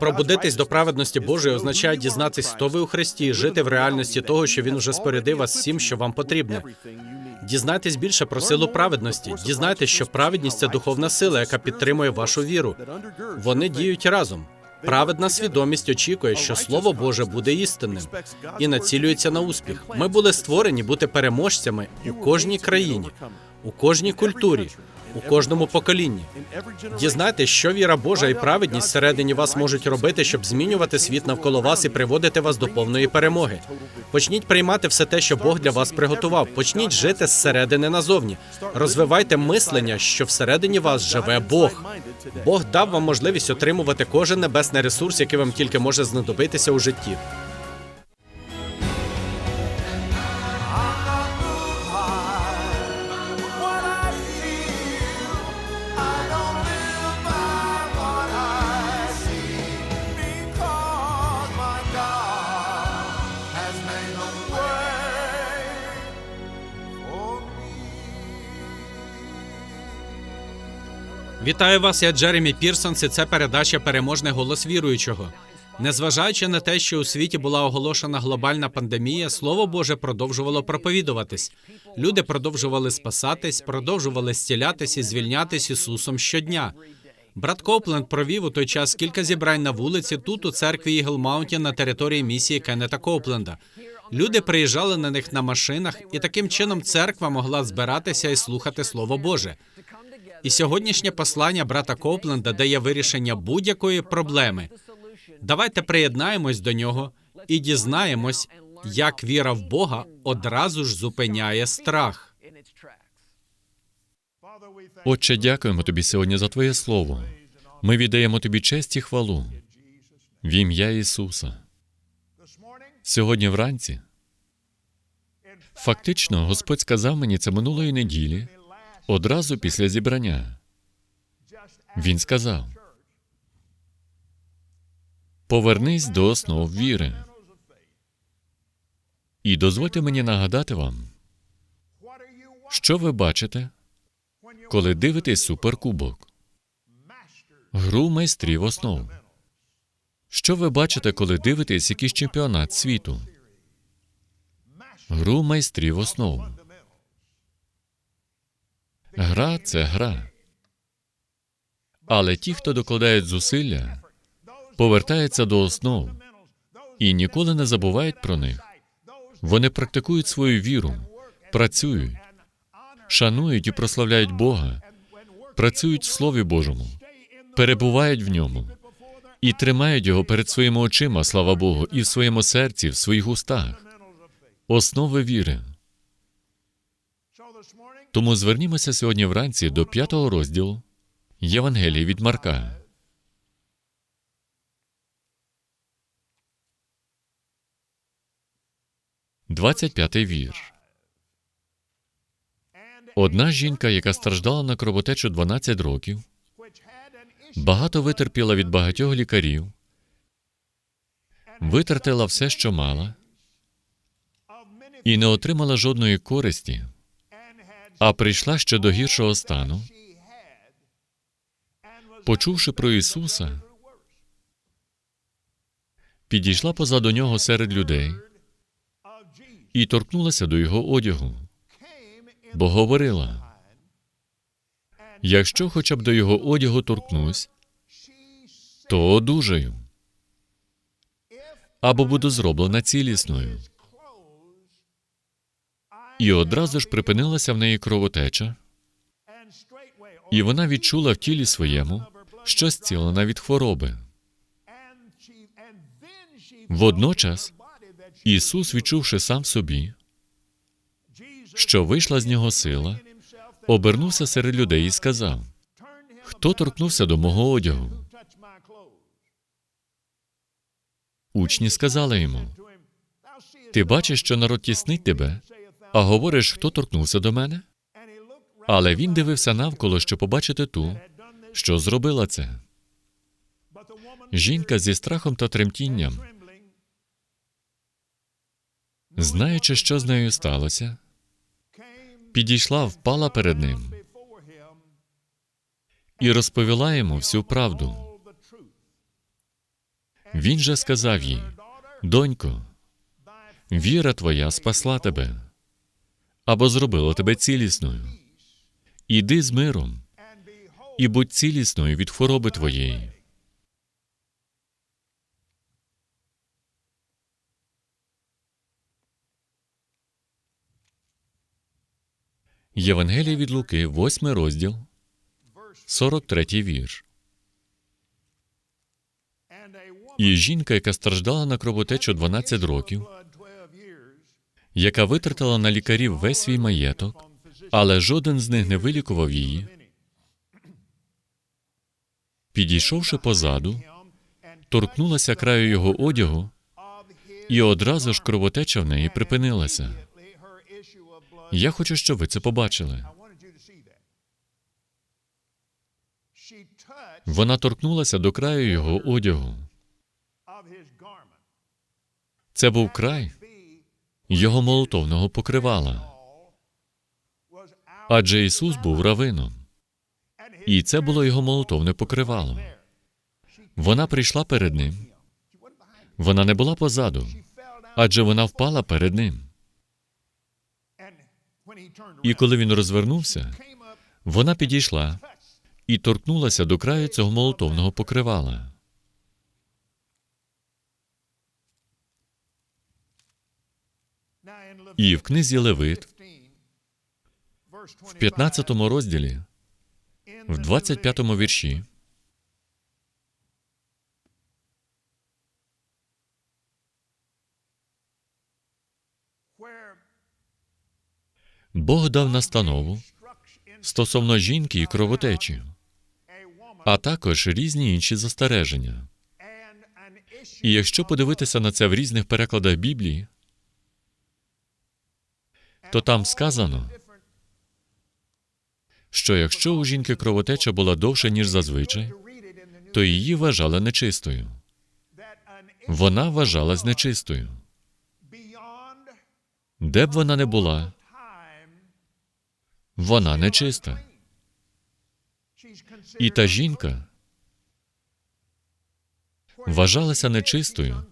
Пробудитись до праведності Божої означає дізнатись, хто ви у Христі, жити в реальності того, що Він вже спорядив вас всім, що вам потрібне. Дізнайтесь більше про силу праведності. Дізнайтесь, що праведність це духовна сила, яка підтримує вашу віру. Вони діють разом. Праведна свідомість очікує, що Слово Боже буде істинним і націлюється на успіх. Ми були створені бути переможцями у кожній країні, у кожній культурі, у кожному поколінні. Дізнайтесь, що віра Божа і праведність всередині вас можуть робити, щоб змінювати світ навколо вас і приводити вас до повної перемоги. Почніть приймати все те, що Бог для вас приготував. Почніть жити зсередини назовні. Розвивайте мислення, що всередині вас живе Бог. Бог дав вам можливість отримувати кожен небесний ресурс, який вам тільки може знадобитися у житті. Вітаю вас, я Джеремі Пірсонс, і це передача Переможний голос віруючого. Незважаючи на те, що у світі була оголошена глобальна пандемія, слово Боже продовжувало проповідуватись. Люди продовжували спасатись, продовжували зцілятись і звільнятись Ісусом щодня. Брат Копленд провів у той час кілька зібрань на вулиці тут, у церкві Ігл Маунтін на території місії Кеннета Копленда. Люди приїжджали на них на машинах, і таким чином церква могла збиратися і слухати Слово Боже. І сьогоднішнє послання брата Копленда дає вирішення будь-якої проблеми. Давайте приєднаємось до нього і дізнаємось, як віра в Бога одразу ж зупиняє страх. Отче, дякуємо тобі сьогодні за Твоє Слово. Ми віддаємо тобі честь і хвалу в ім'я Ісуса. Сьогодні вранці. Фактично, Господь сказав мені це минулої неділі, одразу після зібрання. Він сказав: Повернись до основ віри. І дозвольте мені нагадати вам, що ви бачите, коли дивитесь суперкубок, гру майстрів основ. Що ви бачите, коли дивитесь якийсь чемпіонат світу? Гру майстрів основ. Гра це гра. Але ті, хто докладають зусилля, повертаються до основ і ніколи не забувають про них. Вони практикують свою віру, працюють, шанують і прославляють Бога, працюють в Слові Божому, перебувають в ньому і тримають його перед своїми очима, слава Богу, і в своєму серці, в своїх устах. Основи віри. Тому звернімося сьогодні вранці до п'ятого розділу Євангелії від Марка. Двадцять п'ятий вірш. Одна жінка, яка страждала на кровотечу 12 років, багато витерпіла від багатьох лікарів, витратила все, що мала, і не отримала жодної користі, а прийшла ще до гіршого стану, почувши про Ісуса, підійшла позаду нього серед людей і торкнулася до його одягу, бо говорила: якщо хоча б до його одягу торкнусь, то одужаю або буду зроблена цілісною. І одразу ж припинилася в неї кровотеча, і вона відчула в тілі своєму, що зцілена від хвороби. Водночас Ісус, відчувши сам собі, що вийшла з нього сила, обернувся серед людей і сказав: Хто торкнувся до мого одягу? Учні сказали йому: Ти бачиш, що народ тіснить тебе, а говориш, хто торкнувся до мене? Але він дивився навколо, щоб побачити ту, що зробила це. Жінка зі страхом та тремтінням, знаючи, що з нею сталося, підійшла, впала перед ним і розповіла йому всю правду. Він же сказав їй: Донько, віра твоя спасла тебе або зробила тебе цілісною. Іди з миром і будь цілісною від хвороби твоєї. Євангеліє від Луки, 8 розділ, 43 вірш. І жінка, яка страждала на кровотечу 12 років, яка витратила на лікарів весь свій маєток, але жоден з них не вилікував її, підійшовши позаду, торкнулася краю його одягу, і одразу ж кровотеча в неї припинилася. Я хочу, щоб ви це побачили. Вона торкнулася до краю його одягу. Це був край його молотовного покривала. Адже Ісус був равином, і це було його молотовне покривало. Вона прийшла перед ним. Вона не була позаду, адже вона впала перед ним. І коли він розвернувся, вона підійшла і торкнулася до краю цього молотовного покривала. І в книзі Левит, в 15 розділі, в 25 вірші, Бог дав настанову стосовно жінки і кровотечі, а також різні інші застереження. І якщо подивитися на це в різних перекладах Біблії, то там сказано, що якщо у жінки кровотеча була довше, ніж зазвичай, то її вважали нечистою. Вона вважалась нечистою. Де б вона не була, вона нечиста. І та жінка вважалася нечистою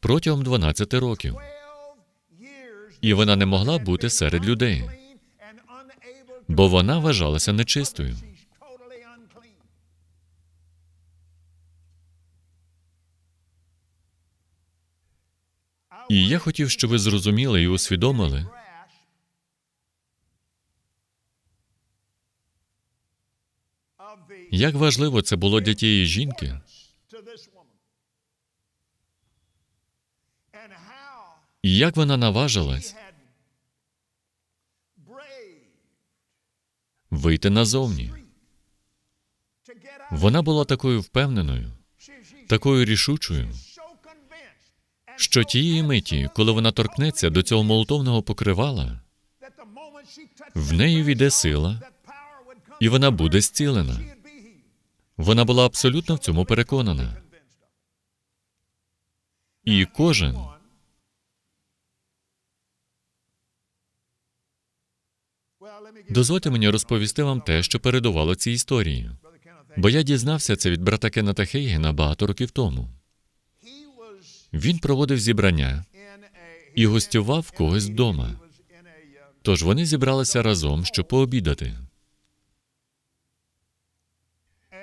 протягом 12 років, і вона не могла бути серед людей, бо вона вважалася нечистою. І я хотів, щоб ви зрозуміли і усвідомили, як важливо це було для тієї жінки, і як вона наважилась вийти назовні. Вона була такою впевненою, такою рішучою, що тієї миті, коли вона торкнеться до цього молотовного покривала, в неї війде сила, і вона буде зцілена. Вона була абсолютно в цьому переконана. І кожен, дозвольте мені розповісти вам те, що передувало цій історії, бо я дізнався це від брата Кеннета Хейгена багато років тому. Він проводив зібрання і гостював когось вдома. Тож вони зібралися разом, щоб пообідати.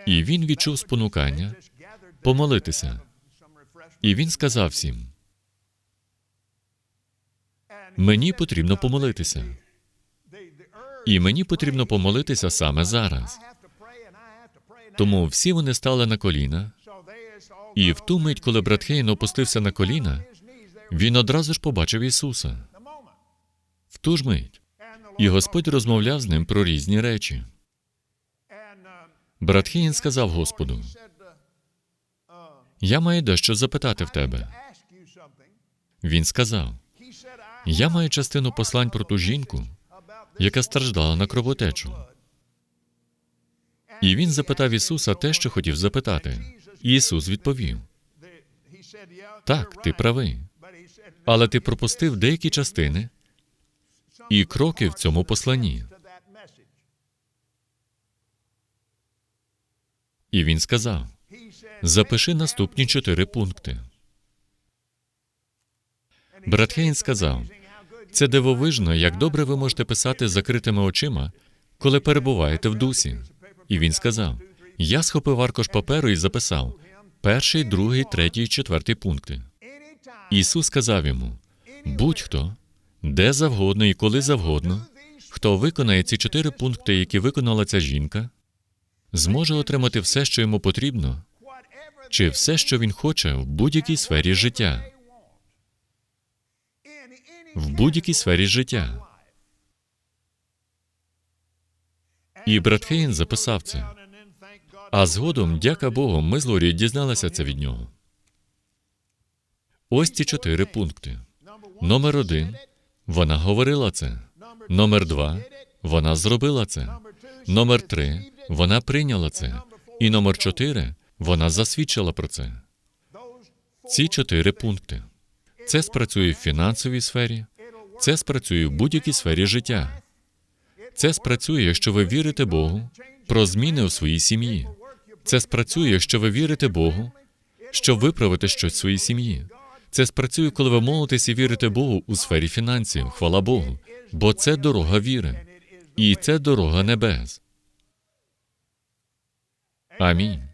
І він відчув спонукання помолитися. І він сказав всім: мені потрібно помолитися. І мені потрібно помолитися саме зараз. Тому всі вони стали на коліна, і в ту мить, коли брат Хейн опустився на коліна, він одразу ж побачив Ісуса. В ту ж мить. І Господь розмовляв з ним про різні речі. Брат Хейн сказав Господу: Я маю дещо запитати в тебе. Він сказав: Я маю частину послань про ту жінку, яка страждала на кровотечу. І він запитав Ісуса те, що хотів запитати. І Ісус відповів: Так, ти правий. Але ти пропустив деякі частини і кроки в цьому посланні. І він сказав: Запиши наступні чотири пункти. Брат Хейн сказав, це дивовижно, як добре ви можете писати з закритими очима, коли перебуваєте в дусі. І він сказав: Я схопив аркуш паперу і записав перший, другий, третій, четвертий пункти. Ісус сказав йому: будь-хто, де завгодно і коли завгодно, хто виконає ці чотири пункти, які виконала ця жінка, зможе отримати все, що йому потрібно, чи все, що він хоче в будь-якій сфері життя. В будь-якій сфері життя. І брат Хейн записав це. А згодом, дяка Богу, ми з Лорі дізналися це від нього. Ось ці чотири пункти. Номер один вона говорила це. Номер два вона зробила це. Номер три вона прийняла це. І номер чотири вона засвідчила про це. Ці чотири пункти. Це спрацює в фінансовій сфері, це спрацює в будь-якій сфері життя. Це спрацює, якщо ви вірите Богу про зміни у своїй сім'ї. Це спрацює, якщо ви вірите Богу, що виправите щось в своїй сім'ї. Це спрацює, коли ви молитесь і вірите Богу у сфері фінансів. Хвала Богу. Бо це дорога віри. І це дорога небес. Амінь.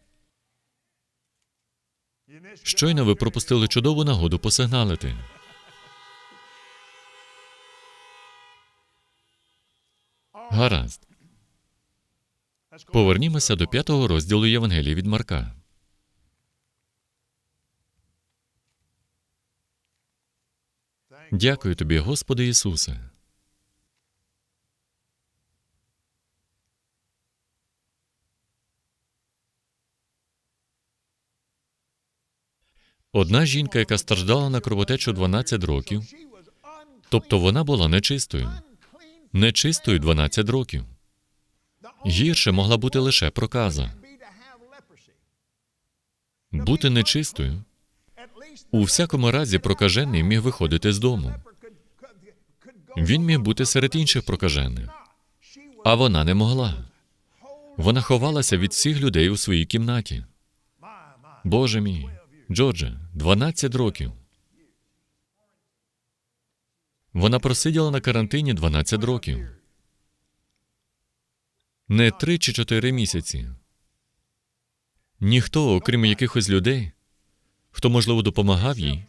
Щойно ви пропустили чудову нагоду посигналити. Гаразд. Повернімося до п'ятого розділу Євангелії від Марка. Дякую тобі, Господи Ісусе. Одна жінка, яка страждала на кровотечу 12 років, тобто вона була нечистою. Нечистою 12 років. Гірше могла бути лише проказа. Бути нечистою у всякому разі прокажений міг виходити з дому. Він міг бути серед інших прокажених, а вона не могла. Вона ховалася від всіх людей у своїй кімнаті. Боже мій, Джордже, 12 років. Вона просиділа на карантині 12 років. Не три чи чотири місяці. Ніхто, окрім якихось людей, хто, можливо, допомагав їй,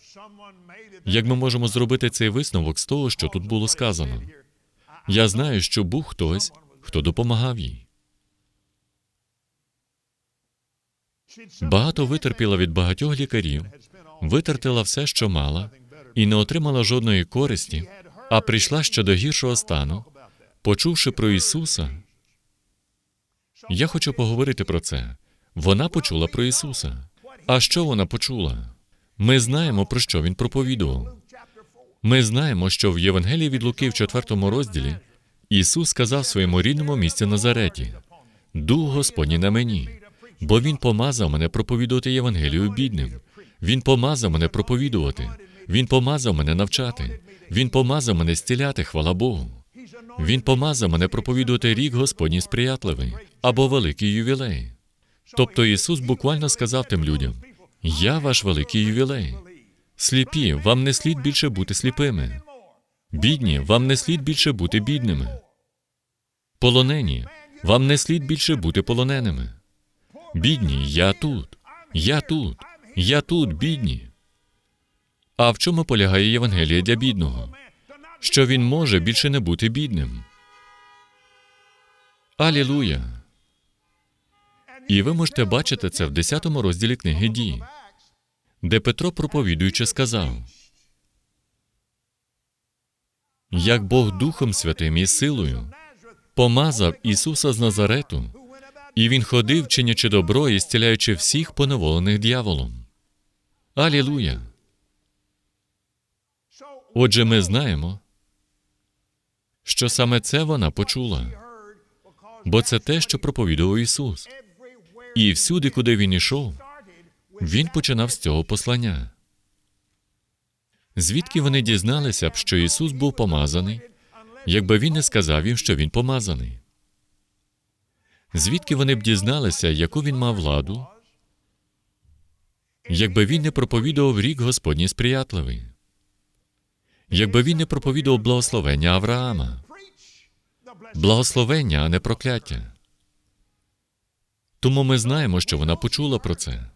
як ми можемо зробити цей висновок з того, що тут було сказано? Я знаю, що був хтось, хто допомагав їй. Багато витерпіла від багатьох лікарів, витратила все, що мала, і не отримала жодної користі, а прийшла ще до гіршого стану, почувши про Ісуса. Я хочу поговорити про це. Вона почула про Ісуса. А що вона почула? Ми знаємо, про що він проповідував. Ми знаємо, що в Євангелії від Луки в 4 розділі Ісус сказав своєму рідному місці Назареті: Дух Господній на мені, бо Він помазав мене проповідувати Євангелію бідним. Він помазав мене проповідувати. Він помазав мене навчати. Він помазав мене зціляти, хвала Богу. Він помазав мене проповідувати рік Господній сприятливий або великий ювілей. Тобто Ісус буквально сказав тим людям: Я ваш великий ювілей. Сліпі, вам не слід більше бути сліпими. Бідні, вам не слід більше бути бідними. Полонені, вам не слід більше бути полоненими. Бідні, я тут, я тут, я тут, бідні. А в чому полягає Євангелія для бідного? Що він може більше не бути бідним. Алілуя! І ви можете бачити це в 10 розділі книги дій, де Петро, проповідуючи, сказав: як Бог Духом Святим і силою помазав Ісуса з Назарету, і Він ходив, чинячи добро і зціляючи всіх поневолених дьяволом. Алілуя! Отже, ми знаємо, що саме це вона почула, бо це те, що проповідував Ісус. І всюди, куди він ішов, він починав з цього послання. Звідки вони дізналися б, що Ісус був помазаний, якби він не сказав їм, що він помазаний? Звідки вони б дізналися, яку він мав владу, якби він не проповідував рік Господній сприятливий, якби він не проповідував благословення Авраама, благословення, а не прокляття. Тому ми знаємо, що вона почула про це.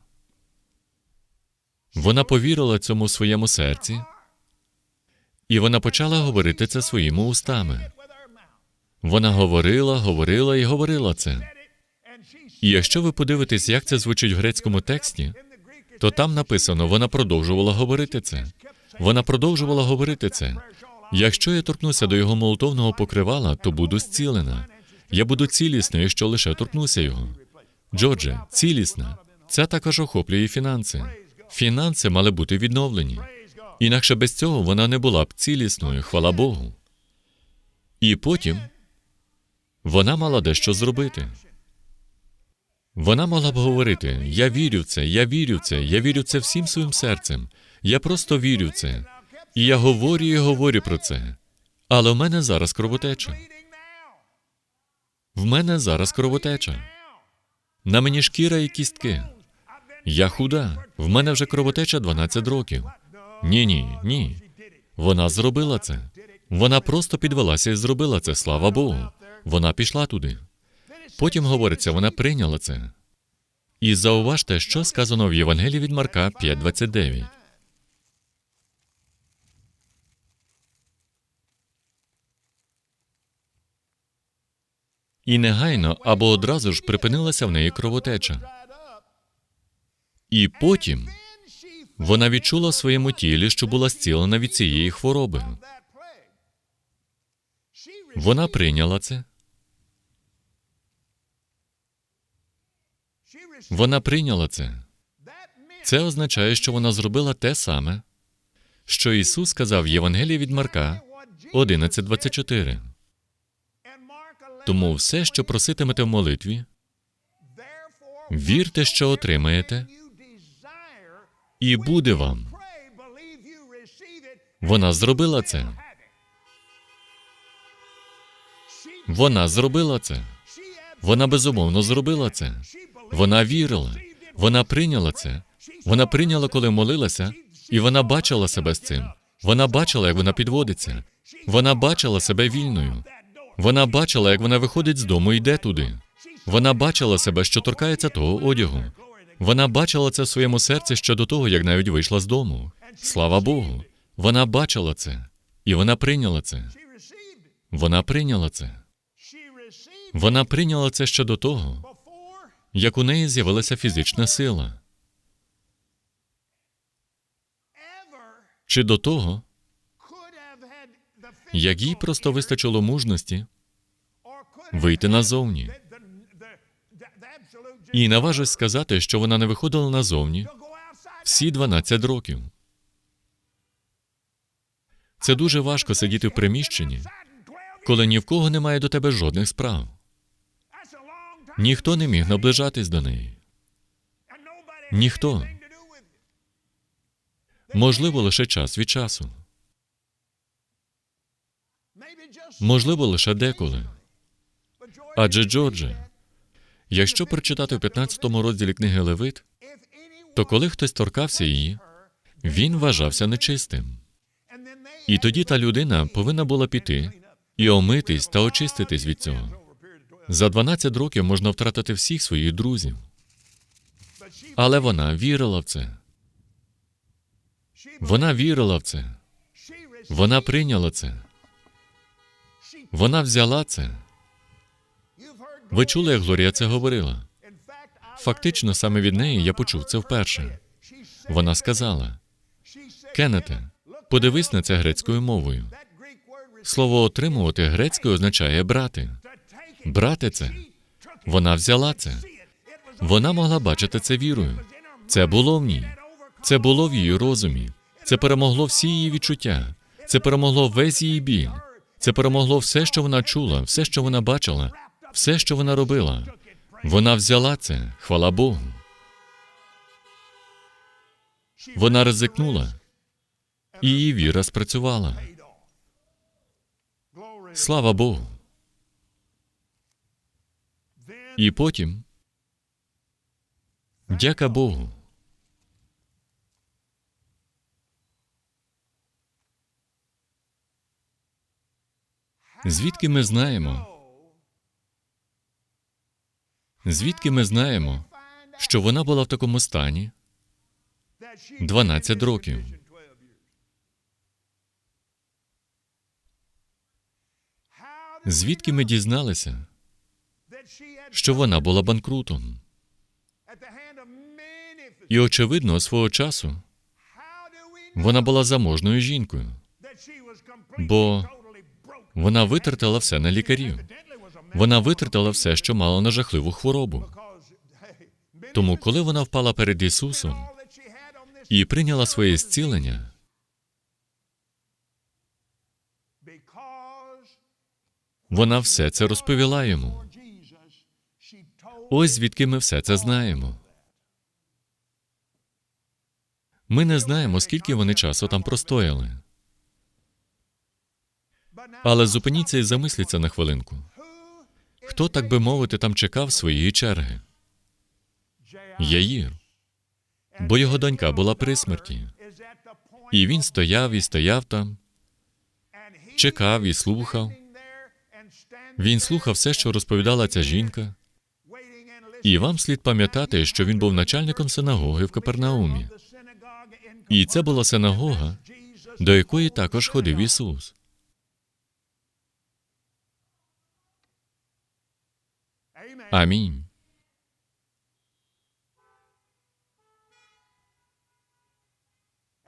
Вона повірила цьому в своєму серці, і вона почала говорити це своїми устами. Вона говорила, говорила і говорила це. І якщо ви подивитесь, як це звучить в грецькому тексті, то там написано, вона продовжувала говорити це. Вона продовжувала говорити це. Якщо я торкнуся до його молотовного покривала, то буду зцілена. Я буду цілісною, якщо лише торкнуся його. Джордже, цілісна. Це також охоплює фінанси. Фінанси мали бути відновлені. Інакше без цього вона не була б цілісною, хвала Богу. І потім вона мала дещо зробити. Вона могла б говорити: Я вірю в це, я вірю в це, я вірю в це всім своїм серцем. Я просто вірю в це. І я говорю і говорю про це. Але в мене зараз кровотеча. В мене зараз кровотеча. На мені шкіра і кістки. Я худа. В мене вже кровотеча 12 років. Ні, ні, ні. Вона зробила це. Вона просто підвелася і зробила це, слава Богу. Вона пішла туди. Потім говориться, вона прийняла це. І зауважте, що сказано в Євангелії від Марка 5.29. І негайно або одразу ж припинилася в неї кровотеча. І потім вона відчула в своєму тілі, що була зцілена від цієї хвороби. Вона прийняла це. Вона прийняла це. Це означає, що вона зробила те саме, що Ісус сказав в Євангелії від Марка 11.24. Тому все, що проситимете в молитві, вірте, що отримаєте, і буде вам. Вона зробила це. Вона зробила це. Вона безумовно зробила це. Вона вірила. Вона прийняла це. Вона прийняла, коли молилася, і вона бачила себе з цим. Вона бачила, як вона підводиться. Вона бачила себе вільною. Вона бачила, як вона виходить з дому і йде туди. Вона бачила себе, що торкається того одягу. Вона бачила це в своєму серці ще до того, як навіть вийшла з дому. Слава Богу. Вона бачила це, і вона прийняла це. Вона прийняла це. Вона прийняла це ще до того, як у неї з'явилася фізична сила. Чи до того, як їй просто вистачило мужності вийти назовні. І наважусь сказати, що вона не виходила назовні всі 12 років. Це дуже важко сидіти в приміщенні, коли ні в кого немає до тебе жодних справ. Ніхто не міг наближатись до неї. Ніхто. Можливо, лише час від часу. Можливо, лише деколи. Адже Джордже, якщо прочитати в 15 розділі книги Левит, то коли хтось торкався її, він вважався нечистим. І тоді та людина повинна була піти і омитись та очиститись від цього. За 12 років можна втратити всіх своїх друзів. Але вона вірила в це. Вона вірила в це. Вона прийняла це. Вона взяла це. Ви чули, як Глорія це говорила? Фактично, саме від неї я почув це вперше. Вона сказала: Кеннете, подивись на це грецькою мовою. Слово отримувати грецькою означає брати. Брати це. Вона взяла це. Вона могла бачити це вірою. Це було в ній. Це було в її розумі. Це перемогло всі її відчуття. Це перемогло весь її біль. Це перемогло все, що вона чула, все, що вона бачила, все, що вона робила. Вона взяла це, хвала Богу. Вона ризикнула, і її віра спрацювала. Слава Богу. І потім, дяка Богу, звідки ми знаємо, звідки ми знаємо, що вона була в такому стані 12 років. Звідки ми дізналися? Що вона була банкрутом? І, очевидно, свого часу вона була заможною жінкою, бо вона витратила все на лікарів. Вона витратила все, що мала на жахливу хворобу. Тому, коли вона впала перед Ісусом і прийняла своє зцілення, вона все це розповіла йому. Ось звідки ми все це знаємо. Ми не знаємо, скільки вони часу там простояли. Але зупиніться і замисліться на хвилинку. Хто, так би мовити, там чекав своєї черги? Яїр. Бо його донька була при смерті. І він стояв і стояв там, чекав і слухав. Він слухав все, що розповідала ця жінка. І вам слід пам'ятати, що він був начальником синагоги в Капернаумі. І це була синагога, до якої також ходив Ісус. Амінь.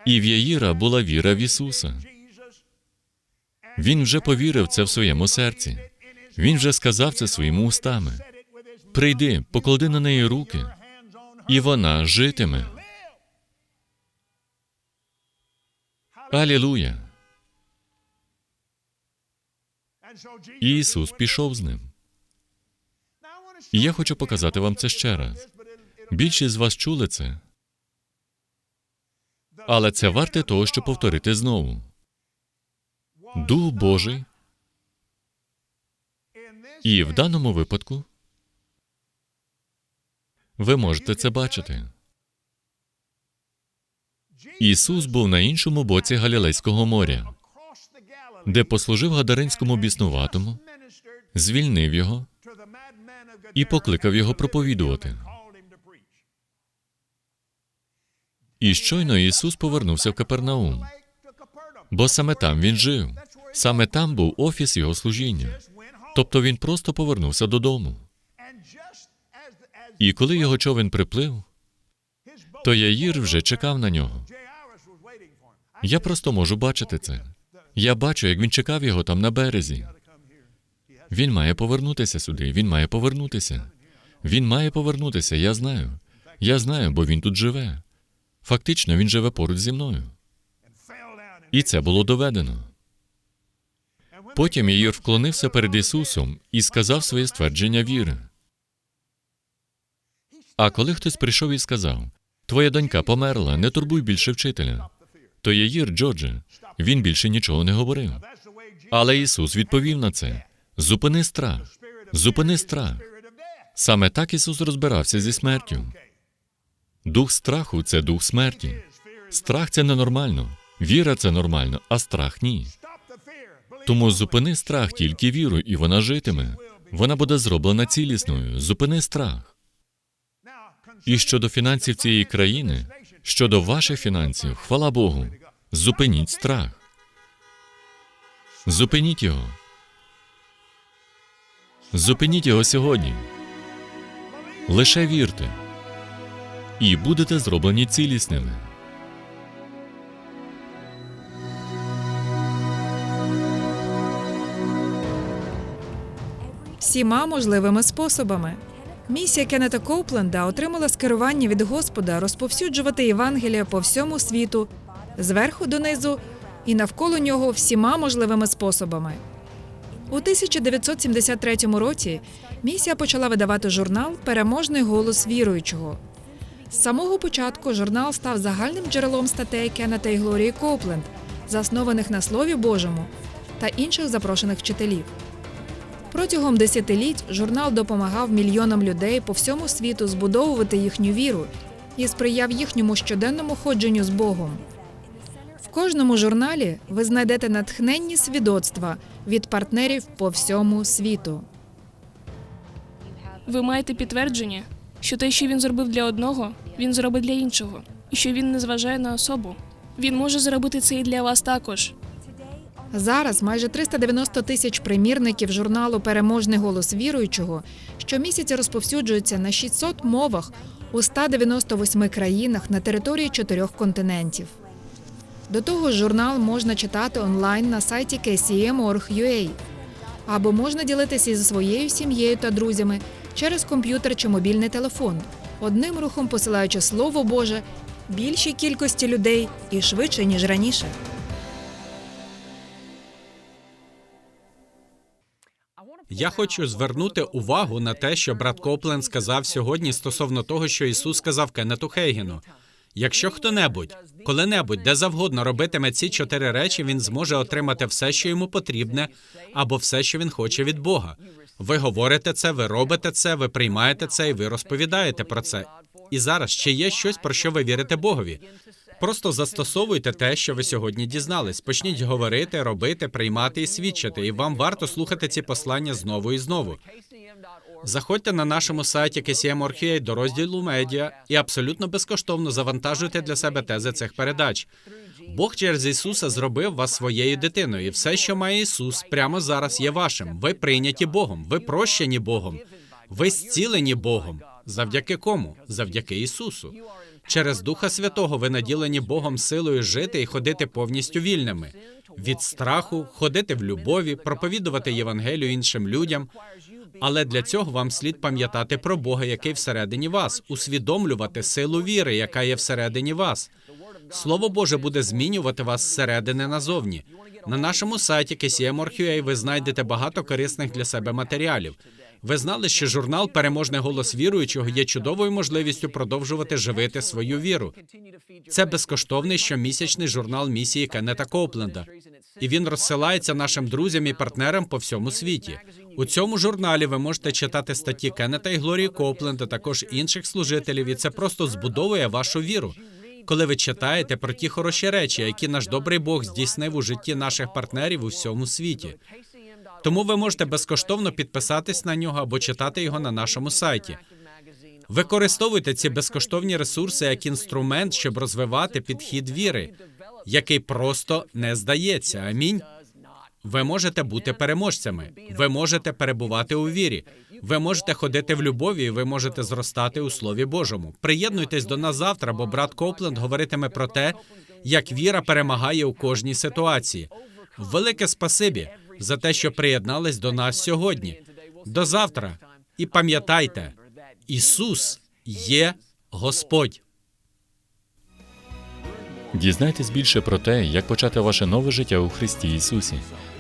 І в Яїра була віра в Ісуса. Він вже повірив це в своєму серці. Він вже сказав це своїми устами. Прийди, поклади на неї руки, і вона житиме. Алілуя! Ісус пішов з ним. І я хочу показати вам це ще раз. Більшість з вас чули це, але це варте того, щоб повторити знову. Дух Божий, і в даному випадку ви можете це бачити. Ісус був на іншому боці Галілейського моря, де послужив гадаринському біснуватому, звільнив його і покликав його проповідувати. І щойно Ісус повернувся в Капернаум, бо саме там він жив, саме там був офіс його служіння. Тобто він просто повернувся додому. І коли його човен приплив, то Яїр вже чекав на нього. Я просто можу бачити це. Я бачу, як він чекав його там на березі. Він має повернутися сюди. Він має повернутися. Він має повернутися. Я знаю. Я знаю, бо він тут живе. Фактично, він живе поруч зі мною. І це було доведено. Потім Яїр вклонився перед Ісусом і сказав своє ствердження віри. А коли хтось прийшов і сказав: Твоя донька померла, не турбуй більше вчителя. То Яїр, Джордже, він більше нічого не говорив. Але Ісус відповів на це: зупини страх, зупини страх. Саме так Ісус розбирався зі смертю. Дух страху це дух смерті. Страх це ненормально. Віра це нормально, а страх ні. Тому зупини страх тільки віру, і вона житиме. Вона буде зроблена цілісною. Зупини страх. І щодо фінансів цієї країни, щодо ваших фінансів, хвала Богу, зупиніть страх. Зупиніть його. Зупиніть його сьогодні. Лише вірте. І будете зроблені цілісними. всіма можливими способами. Місія Кеннета Коупленда отримала скерування від Господа розповсюджувати Євангелія по всьому світу, зверху донизу і навколо нього всіма можливими способами. У 1973 році місія почала видавати журнал Переможний голос віруючого. З самого початку журнал став загальним джерелом статей Кеннета і Глорії Коупленд, заснованих на Слові Божому та інших запрошених вчителів. Протягом десятиліть журнал допомагав мільйонам людей по всьому світу збудовувати їхню віру і сприяв їхньому щоденному ходженню з Богом. В кожному журналі ви знайдете натхненні свідоцтва від партнерів по всьому світу. Ви маєте підтвердження, що те, що він зробив для одного, він зробить для іншого, і що він не зважає на особу. Він може зробити це і для вас також. Зараз майже 390 тисяч примірників журналу Переможний голос віруючого щомісяця розповсюджуються на 600 мовах у 198 країнах на території чотирьох континентів. До того ж, журнал можна читати онлайн на сайті kcm.org.ua або можна ділитися зі своєю сім'єю та друзями через комп'ютер чи мобільний телефон, одним рухом посилаючи Слово Боже більшій кількості людей і швидше, ніж раніше. Я хочу звернути увагу на те, що брат Коплен сказав сьогодні стосовно того, що Ісус сказав Кеннету Хейгену. Якщо хто-небудь, коли-небудь, де завгодно робитиме ці чотири речі, він зможе отримати все, що йому потрібне, або все, що він хоче від Бога. Ви говорите це, ви робите це, ви приймаєте це і ви розповідаєте про це. І зараз чи є щось, про що ви вірите Богові? Просто застосовуйте те, що ви сьогодні дізнались. Почніть говорити, робити, приймати і свідчити. І вам варто слухати ці послання знову і знову. Заходьте на нашому сайті KCM.org.ua до розділу медіа і абсолютно безкоштовно завантажуйте для себе тези цих передач. Бог через Ісуса зробив вас своєю дитиною, і все, що має Ісус, прямо зараз є вашим. Ви прийняті Богом, ви прощені Богом, ви зцілені Богом. Завдяки кому? Завдяки Ісусу. Через Духа Святого ви наділені Богом силою жити і ходити повністю вільними. Від страху, ходити в любові, проповідувати Євангелію іншим людям. Але для цього вам слід пам'ятати про Бога, який всередині вас, усвідомлювати силу віри, яка є всередині вас. Слово Боже буде змінювати вас зсередини назовні. На нашому сайті KCM.org.ua ви знайдете багато корисних для себе матеріалів. Ви знали, що журнал Переможний голос віруючого є чудовою можливістю продовжувати живити свою віру. Це безкоштовний щомісячний журнал місії Кеннета Копленда, і він розсилається нашим друзям і партнерам по всьому світі. У цьому журналі ви можете читати статті Кеннета і Глорії Копленда, також інших служителів, і це просто збудовує вашу віру. Коли ви читаєте про ті хороші речі, які наш добрий Бог здійснив у житті наших партнерів у всьому світі. Тому ви можете безкоштовно підписатись на нього або читати його на нашому сайті. Використовуйте ці безкоштовні ресурси як інструмент, щоб розвивати підхід віри, який просто не здається. Амінь. Ви можете бути переможцями. Ви можете перебувати у вірі. Ви можете ходити в любові, і ви можете зростати у Слові Божому. Приєднуйтесь до нас завтра, бо брат Копленд говоритиме про те, як віра перемагає у кожній ситуації. Велике спасибі за те, що приєднались до нас сьогодні. До завтра. І пам'ятайте, Ісус є Господь. Дізнайтесь більше про те, як почати ваше нове життя у Христі Ісусі.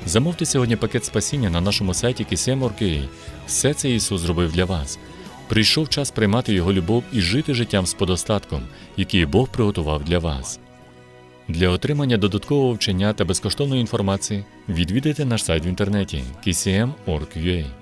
Замовте сьогодні пакет спасіння на нашому сайті KSM.org.ua. Все це Ісус зробив для вас. Прийшов час приймати Його любов і жити життям з подостатком, який Бог приготував для вас. Для отримання додаткового вчення та безкоштовної інформації відвідайте наш сайт в інтернеті kcm.org.ua.